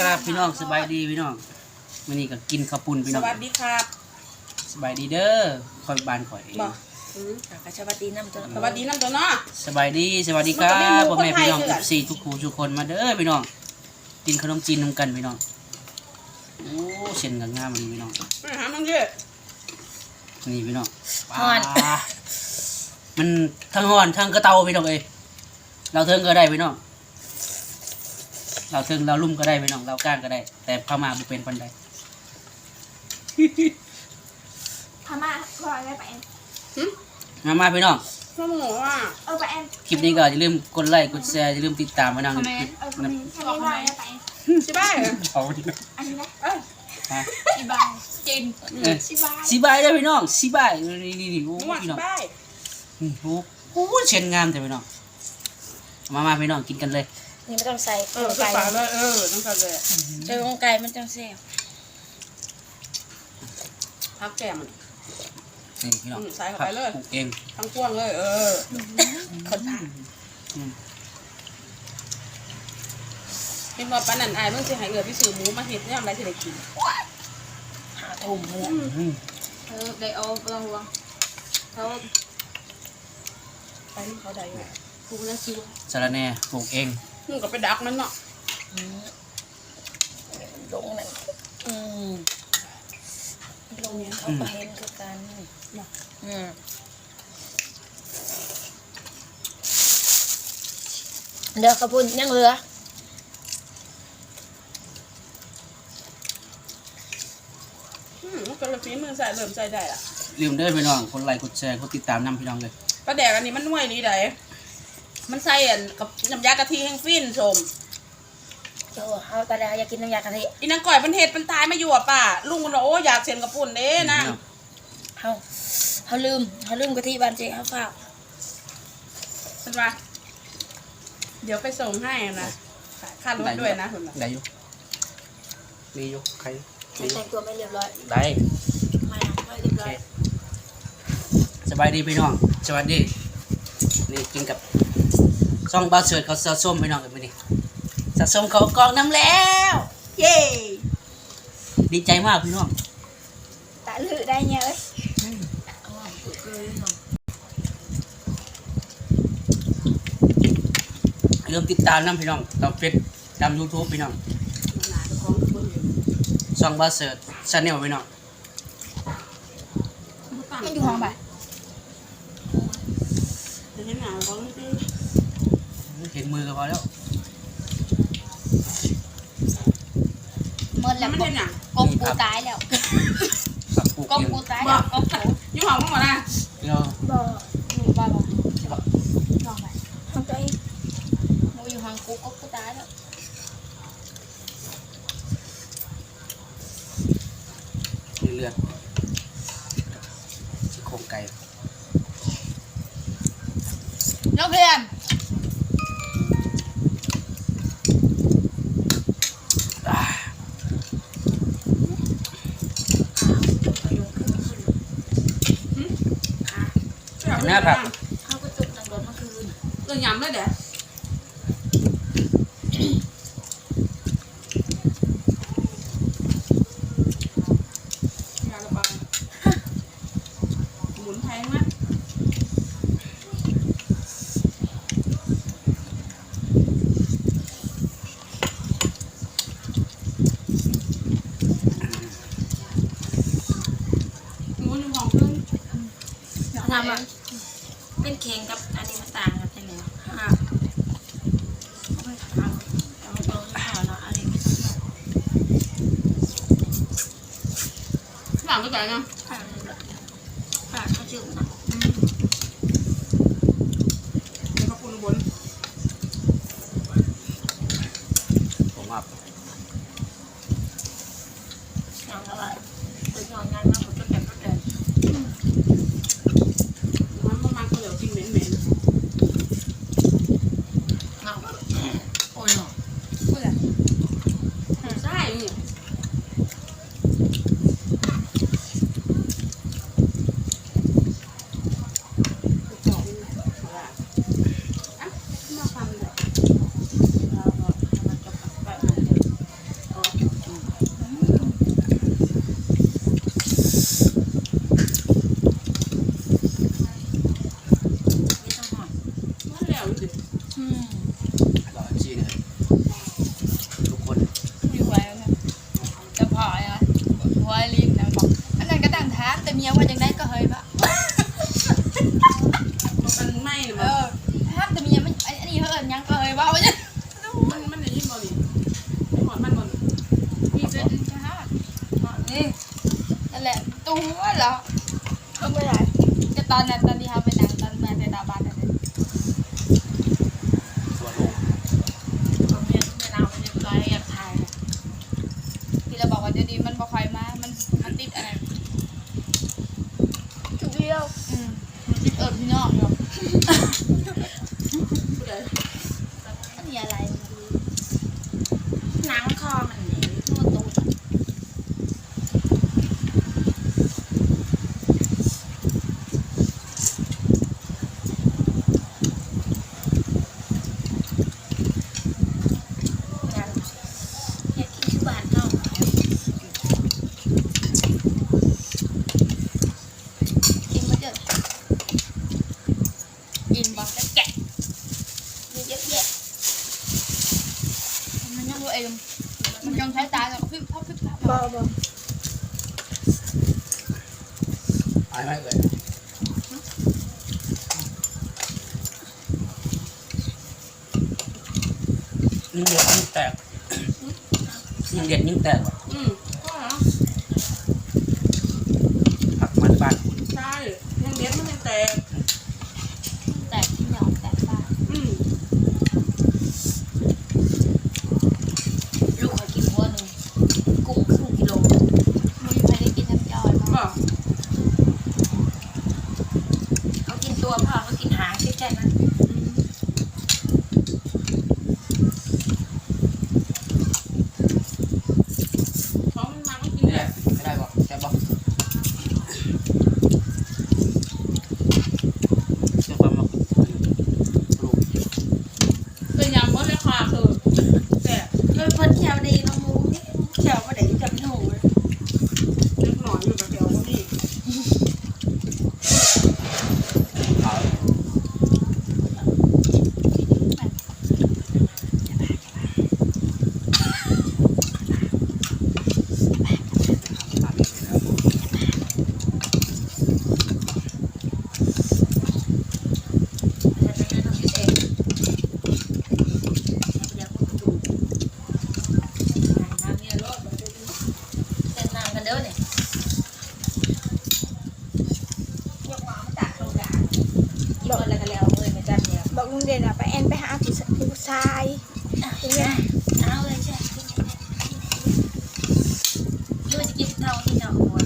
กราบพี่น้องสบายดีพี่น้องมื้อนี้ก็กินข้าวปุ้นพี่สน้องวัสดีครับสบายดีเด้อคอยบ้านข่อยเองบอกอืมกสวัสดีน้ำตัวสวัสดีน้ำตัวเนาะ สบายดีสวัสดีครับมันก็มีหมู่พ่อแม่คนไทยพี่น้องคือกัน14ทุกผู้ทุกคนมาเด้อพี่น้องกินขนมจีนนำกันพี่น้องโอ้เส้นก็งามดีพี่น้องไปหาน้องเยอะนี่พี่น้องปลามันทั้งฮ้อนทั้งกระเตาพี่น้องเอ้ยเราเทิงก็ได้พี่น้อง เราเทิงเราลุ่มก็ได้พี่น้องเราก้านก็ได้ แต่พม่าบ่เป็นปันใดพม่าพอได้ไปแอนมามาพี่น้องพ่อหมูว่าเออไปแอนคลิปนี้ก็อย่าลืมกดไลค์กดแชร์อย่าลืมติดตามมานังคอมเมนต์ เออคอมเมนต์แค่นี้พอได้ไปแอนใช่ป่ะเอาดิอันนี้นะเอ้ยฮะชิบายจินเออชิบายสีบายได้อพี่น้องสีบายนี่นี่นี่โอ้ม่วนพี่น้องบ้ายอืมโอ้โหเชียนงามแต่พี่น้อง มามาพี่น้องกินกันเลย นี่ไม่ต้องใส่เออไก่ฝาเลยเออน้องกันเลยเจอของไก่มันจังแซ่บพักแก้มมันนี่พี่น้องอืมใส่เข้าไปเลยปลูกเองทั้งพวงเลย เออคนผ่าอืมเป็นว่าปานนันอายมึงจะให้เอือพี่สื่อหมูมาเห็ดเนี่ยอะไรที่ได้กินหาทุ่มเลยอืมเออได้เอาไปลองวางเขาไปนี่เขาได้อยู่ปูแล้วชิวสาระแหน่ปลูกเอง มึงก็ไปดักมันเนาะอืมลงนั่นอืมลงเขาก็เห็นคือกันอืมเดี๋ยวขบุญยังเหลืออืมมันก็เลยฝีมือใส่เริ่มใส่ได้ละลืมเด้อพี่น้องกดไลค์กดแชร์กดติดตามนํพี่น้องเลยปลาแดกอันนี้มันน่วยนี่ได้ มันใส่อันกับน้ำยากะทิแห้งฟินชมโจ้เอาตาดาอยากกินน้ำยากะทิอีนางก่อยมันเห็ดมันตายมาอยู่อะป่าลุงมันว่าโอ้อยากเซ็นกระปุ่นเด้นะพี่องเขาเขาลืมเขาลืมกะทิบ้านเจ๊เขาฝากเป็นว่าเดี๋ยวไปส่งให้นะค่ารถด้วยนะคุณได้อยู่มีอยู่ใครมีอยู่แต่งตัวไม่เรียบร้อยได้ไม่ไม่เรียบโอร้เคอยสบายดีพี่น้องสวัสดีนี่กินกับ ซองบาเสิร์ตเขาสะส้มพี่น้องกันไปนี่สะส้มเขากองน้ำแล้ว เย้ดีใจมากพี่น้องตาลือได้เนี่ยเอ้ยเอามาฝึกเลยเนาะเริ่าลืมติดตามน้ำพี่น้องตามเฟซตามยูทูบพี่น้องซองบาเสิร์ตชาแนลพี่น้องมันอยู่ห้องบ่ายจะเห็นหนาของที่ เห็นมือก็พอแล้วเมื่อแล้วมันกเห็บนหนากบกูตายแล้วฝักปลูกกบเองกูตายแล้วกบกูอยู่ห้องมั้งหมดนะพี่น้องบ่อยู่บ้านบ่ลองไปห้องตัวเองหนูอยู่ห้องกูกบกูตายแล้วมีเลือดซี่โครงไก่ น้องเพื่อน อ่า หน้าผักเขาก็จุกนังโดนเมื่อคืนเรื่องยำเลยเด้ยาระบายหมุนแพงมาก หมูอยู่ห้องเพิ่ง ทำอะเป็นเค็งกับอันนี้มันต่างกันยังไงอะไม่ทำเอาตรงนี้ก่อนเนาะอันนี้ไม่ต้อง หลังไปไหนนะฝากฝากเขาจุกนะ เดี๋ยวเขาปูนบน ผมว่า อย่างอะไรเป็นงานงานมาหมดก็แก่ก็แก่ มันประมาณเขาเหลียวกินเหม็นเหม็น เงาโอ้ยเนาะ พูดอะไรใช่นี่มาฟังเลย เราก็ทำมันจบกับแบบนั้นเลย หัวเหรอก็ไม่ได้จะต อนนั้นตอนที่เขาไปนั่งตอนมาในตาบ้านนั่นเลยส่วนลูกผมเรียนเวลาไปเรียบร้อยอยากถ่ายที่เราบอกว่าเดี๋ยวนี้มันบ่ค่อยมา มันมันติดอะไรจุดเดียวอืมมันติดเอิญพี่น้องอยู่อันนี้อะไร หนังคอมันนี่ ตัวตูด อยากอยากกินที่บ้านเฮา กินมาเจอกินบ่จะแกะมีเยอะแยะมันยังตัวเองมันยังใช้ตาแล้วก็พริบพับพริบพับบ่บ่ อายไหมเลย ยิ่งเด็ดยิ่งแตกยิ่งเด็ดยิ่งแตกว่ะอืมก็เหรอผักมันบ้านใช่ยังเด็ดมันยังแตกแตกที่หยองแตกบ้านอืมลูกเขากินหัวหนึงกุ้งครึ่งกิโลมึงไม่ได้กินน้ำย่อยบมั้งอกเขากินตัวพ่อเขากินหางแค่นั้นเพราะมันมาก็กิน นี่แห แบ ละ บ ไม่ได้บอกแซ่บบอกเจ้าความมาลูก เป็นยำเพราะราคาคือแต่ เพิ่นเพิ่นแถวดีน้องมูนี่แถวบ่ได้จับหนูเลย เล็กหน่อยอยู่กับเดียวก็มี ขาวบอกลุงเด่นอะไปแอนไปหา ผู้ผู้ชายเป็นไงเอาเลยใช่ยูจะกินเท่าที่เจ้าหัว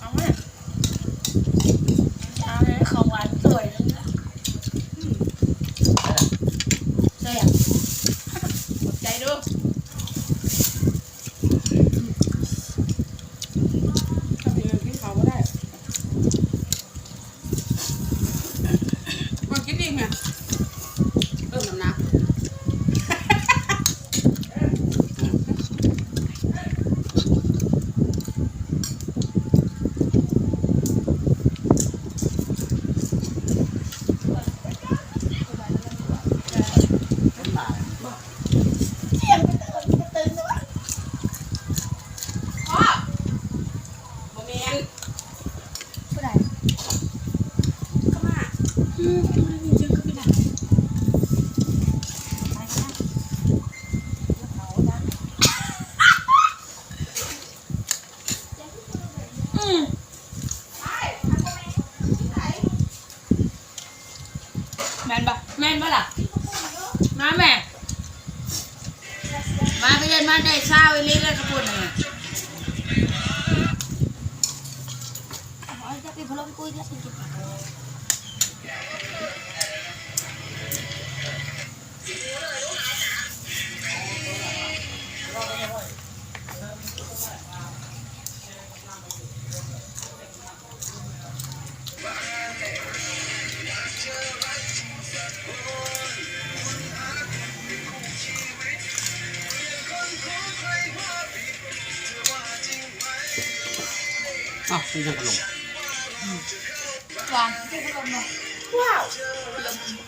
เอาไหมเอาเลยของหวานสวยเลยนะใช่อะ กดใจดูถ้าเป็นเงินกินเขาก็ได้มากินอีกไหมเติมน้ำหนัก มา พ่อโมเมน ผู้ใด เข้ามา อืม แม่นปะแม่นปะล่ะมาแม่ มาไปเดินมาได้เช้าอีลิแล้วกระปุ่นเนี่ยอ๋อจะไปพะโล้กุ้ยจะกิน อ้าวนี่ยังกระลงวางที่พัดลมเนาะข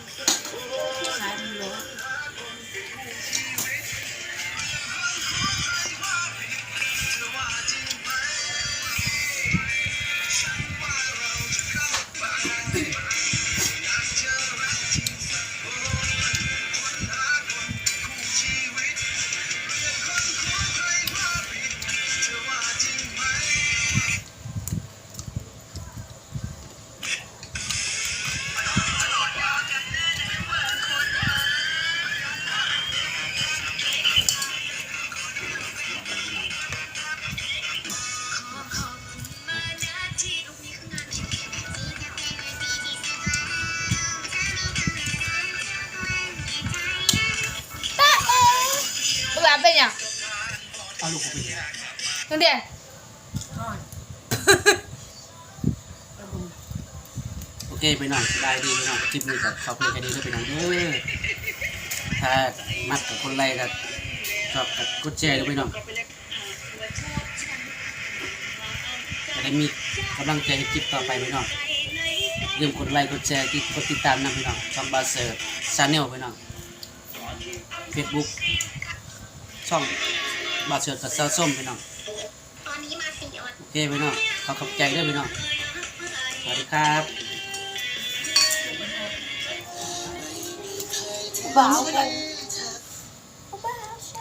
ลูกหลาเป็นยังเอาลูกไปเลยน้องเดียโอเคไปหน้องได้ดีไปหน้องคลิปนี้กับขอบคุณกันดีด้วยไปน้องเด้อถ้ามักกับคนไลค์กับชอบกับกดแชร์ด้วยไปหน้องจะได้มีกำลังใจให้คลิปต่อไปไปหน้องอย่าลืมกดไลค์กดแชร์กดติดตามนะพี่น้องช่องบาเซอร์ชาแนลไปน้องเฟซบุ๊ก ช่องบาเซอร์กับซาส้มไปน้องโอเคไปน้องขอขอบใจด้วยไปน้องสวัสดีครับบ้า